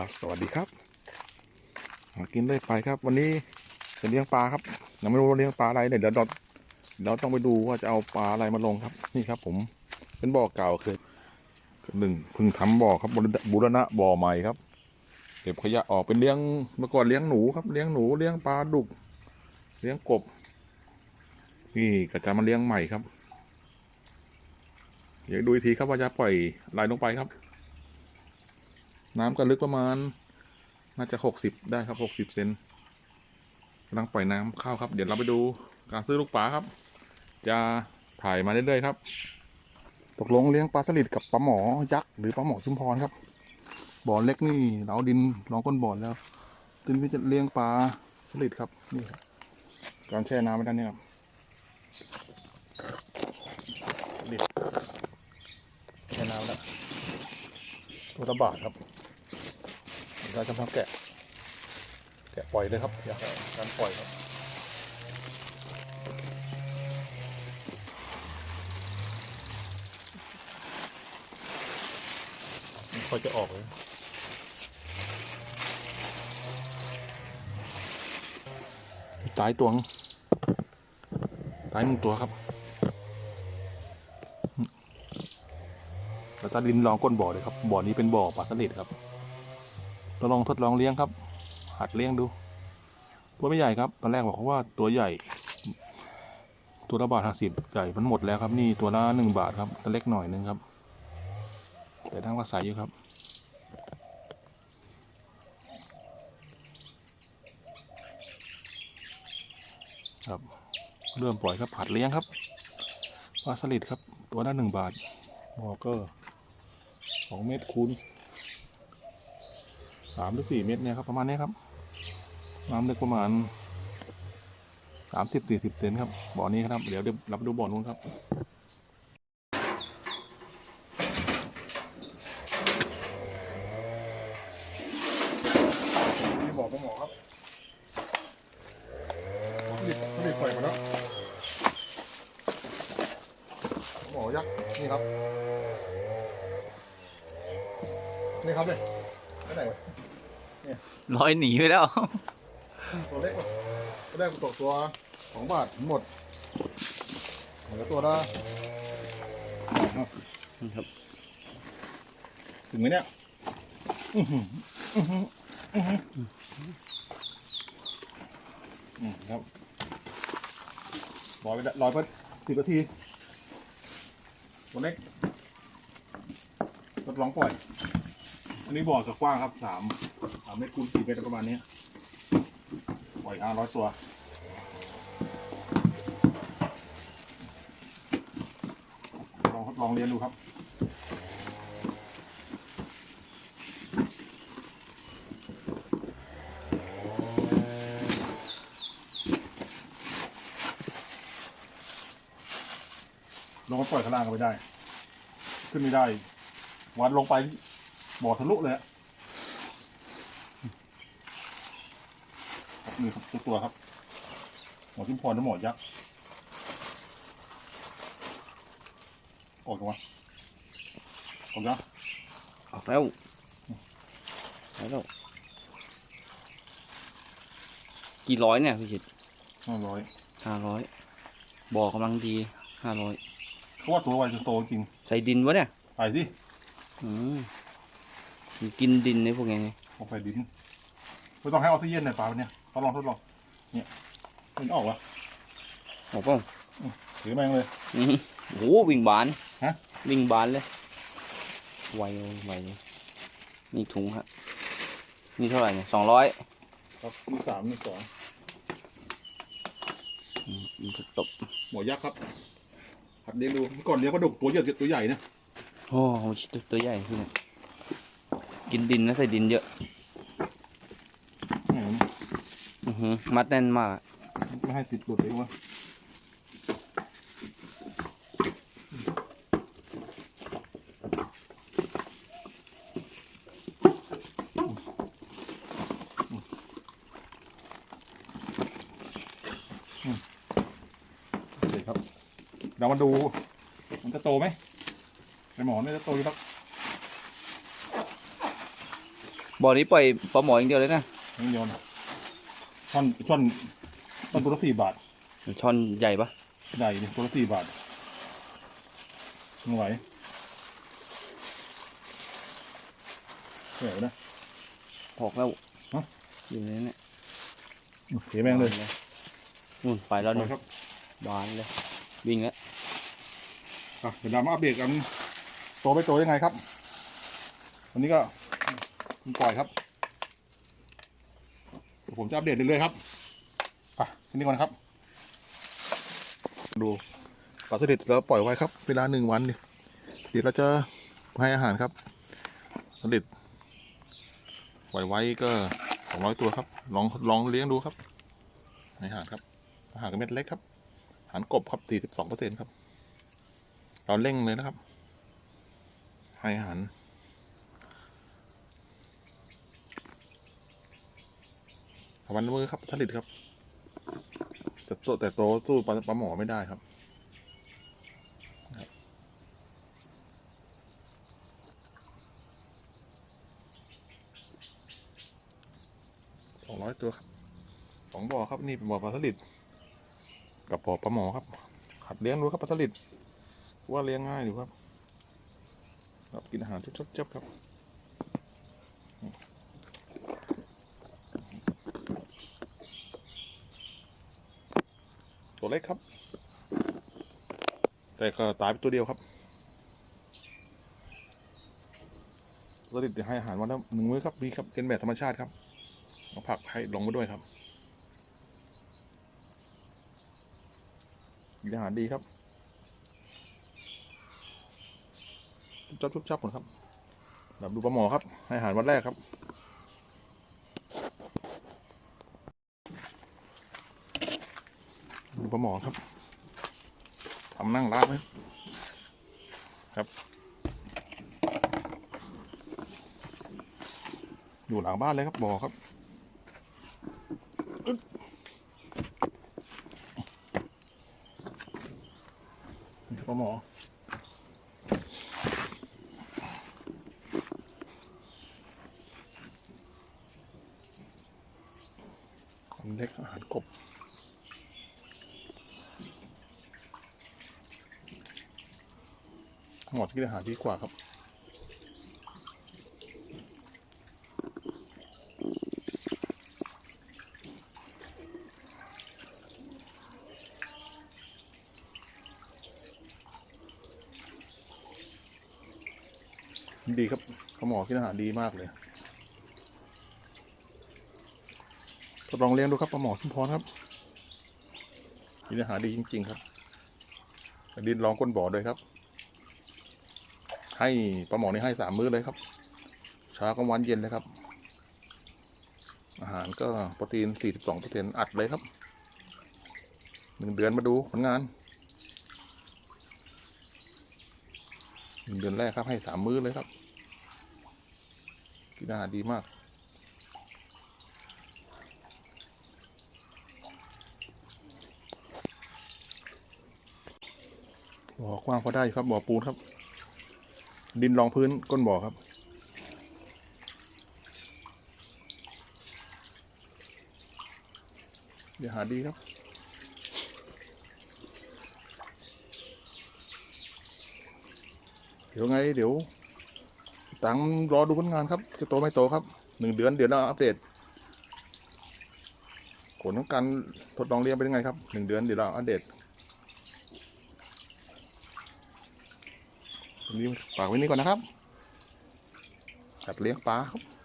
ครับ สวัสดีครับหากินได้ไปครับ วันนี้จะเลี้ยงปลาครับยังไม่รู้ว่าเลี้ยงปลาอะไรเดี๋ยวเดี๋ยวเราเดี๋ยวต้องไปดูว่าจะเอาปลาอะไรมาลงครับ นี่ครับ ผมเป็นบ่อเก่าเคยหนึ่งพิ่งทำบ่อครับบูรณะบ่อใหม่ครับเก็บขยะออกเป็นเลี้ยงเมื่อก่อนเลี้ยงหนูครับเลี้ยงหนูเลี้ยงปลาดุก เลี้ยงกบ นี่ก็จะมาเลี้ยงใหม่ครับเดี๋ยวดูอีกทีครับว่าจะปล่อยอะไรลงไปครับ น้ำก็ลึกประมาณ น่าจะหกสิบได้ครับหกสิบเซนกำลังปล่อยน้ำเข้าครับ เดี๋ยวเราไปดูการซื้อลูกปลาครับ จะถ่ายมาเรื่อยๆครับ ตกลงเลี้ยงปลาสลิดกับปลาหมอยักษ์หรือปลาหมอชุมพรครับ บ่อเล็กนี่เราดินลองก้นบ่อแล้วตึนที่จะเลี้ยงปลาสลิดครับนี่ครับการแช่น้ำไว้ด้านนี้ครับสลิดแช่น้ำแล้วตัวละบาทครับ เราจะทำแกะ แกะปล่อยเลยครับอย่าการปล่อยครับไม่ค่อยจะออกเลยตายตัวงตายหนึ่งตัวครับเราจะดินลองก้นบ่อเลยครับ บ่อนี้เป็นบ่อปลาสลิดครับ เราลองทดลองเลี้ยงครับ หัดเลี้ยงดู ตัวไม่ใหญ่ครับ ตอนแรกบอกเขาว่าตัวใหญ่ ตัวละบาทห้าสิบใหญ่มันหมดแล้วครับ นี่ตัวละหนึ่งบาทครับตัวเล็กหน่อยนึงครับ แต่ทั้งภาษาอยู่ครับครับเริ่มปล่อยครับผัดเลี้ยงครับปลาสลิดครับ ตัวละหนึ่งบาทบอเกอร์สองเมตรคูณามหรือสี่เมตรเนี่ยครับประมาณนี้ครับ น้ำลึกประมาณสามสิบสี่สิบเซนครับบ่อนี้ครับ เดี๋ยวเดี๋ยวราไปดูบ่อนู้นครับนี่บ่อปลาหมอครับนี่นี่ปล่อยมาแล้วปลาหมอยักษ์นี่ครับ นี่ครับเลยไม่ไหน ลอยหนีไปแล้ว ตัวเล็กกว่าตัวแรกตกตัวสองบาททั้งหมดเหลือตัวละห้าสิบครับ ถึงไหมเนี่ยอื้อหืออื้อหืออื้อหืออืมครับรอยไปได้รอยไปสิบนาทีตัวเล็กทดลองปล่อย อันนี้บ่อจะกว้างครับสามสามเมตรคูณสี่เมตรประมาณนี้ปล่อยห้าร้อยตัวลองทดลองเรียนดูครับลงมาปล่อยข้างล่างก็ไม่ได้ ขึ้นไม่ได้ วันลงไปบ่อทะลุเลยอะครับ นี่ครับตัวตัวครับ หมอทิมพรและหมอยักษ์ออกกันวะออกนะออกแล้วไปแล้วกี่ร้อยเนี่ยพี่ชิดห้าร้อยห้าร้อยบ่อกำลังดีห้าร้อยเขาว่าตัวไวจะโตจริงใส่ดินวะเนี่ยไปสิอืมมันกินดินในพวกนี้ออกไปดิน ไม่ต้องให้ออกซิเจนในปลาเนี่ยเขาลองทดลอง เนี่ยมันออกวะออกเปล่าถือแมงเลยอือโอ้โหวิ่งบานฮะ วิ่งบานเลยไวเลยไวเลยนี่ถุงฮะนี่เท่าไหร่เนี่ยสองร้อยครับมีสามมีสองมันก็ตบหมอยักษ์ครับหัดเลี้ยงดูเมื่อก่อนเลี้ยงปลาดุกตัวใหญ่ตัวใหญ่นะ โอ้โหชิดตัวใหญ่ขึ้นเนี่ยกินดินนะใส่ดินเยอะ อืม อือ หือมัดแน่นมากอะไม่ให้ติดหลุดเองวะโอเคครับเรามาดู มันจะโตไหมไอหมอเนี่ยจะโตอยู่แล้วบ่อนี้ปล่อยปลาหมออย่างเดียวเลยนะน้ำยน ช่อนช่อนช่อนตัวละสี่บาทช่อนใหญ่ปะได้ดิตัวละสี่บาทไม่ไหวไม่ไหวนะออกแล้วฮะอยู่ในนี้เนี่ยเสียแม่งเลยนู่นไปแล้วไปนู่นครับบานเลย วิ่งแล้วอะเดี๋ยวเรามาอัปเดตกันโตไปโตยังไงครับ วันนี้ก็ปล่อยครับเดี๋ยว ผมจะอัปเดตเรื่อยๆครับอะทีนี้ก่อนครับ ดูปลาสลิดเราปล่อยไว้ครับ เวลาหนึ่งวันเนี่ยเดี๋ยวเราจะให้อาหารครับสลิดปล่อยไว้ก็สองร้อยตัวครับ ลองลองเลี้ยงดูครับให้อาหารครับอาหารเม็ดเล็กครับอาหารกบครับสี่สิบสองเปอร์เซ็นครับ เราเร่งเลยนะครับ ให้อาหาร วันมือครับผลิตครับแต่โตแต่โตสู้ปลาปลาหมอไม่ได้ครับ สองร้อยตัวครับ สองบ่อครับนี่เป็นบ่อปลาสลิด กับบ่อปลาหมอครับ หัดเลี้ยงดูครับปลาสลิด ว่าเลี้ยงง่ายอยู่ครับ ครับกินอาหารชุบๆครับ ตัวเล็กครับ แต่ก็ตายไปตัวเดียวครับสลิดให้อาหารวันละหนึ่งมื้อครับนี่ครับเป็นแบบธรรมชาติครับเอาผักให้ลงมาด้วยครับกินอาหารดีครับจับชุบจับก่อนครับแบบดูปลาหมอครับ ให้อาหารวันแรกครับดูปลาหมอครับ ทำนั่งร้านไหมครับ อยู่หลังบ้านเลยครับบ่อครับอึ๊ดนี่ครับปลาหมอเล็กอาหารกบ หมดที่อาหารดีกว่าครับดีครับเขาหมอกินอาหารดีมากเลยทดลองเลี้ยงดูครับปลาหมอชุมพรครับกินอาหารดีจริง ๆ ครับดินลองก้นบ่อด้วยครับ ให้ปลาหมอนี่ให้สามมื้อเลยครับ เช้ากลางวันเย็นเลยครับ อาหารก็โปรตีนสี่สิบสองเปอร์เซ็นอัดเลยครับหนึ่งเดือนมาดูผลงานหนึ่งเดือนแรกครับให้สามมื้อเลยครับ กินอาหารดีมากบ่อกว้างพอได้ครับบ่อปูนครับ ดินรองพื้นก้นบ่อครับ เดี๋ยวหาดีครับเดี๋ยวไงเดี๋ยวตังรอดูผลงานครับจะโตไม่โตครับหนึ่งเดือนเดี๋ยวเราอัปเดตผลของการทดลองเลี้ยงเป็นยังไงครับหนึ่งเดือนเดี๋ยวเราอัปเดต วันนี้ฝากไว้นี่ก่อนนะครับจัดเลี้ยงปลาครับ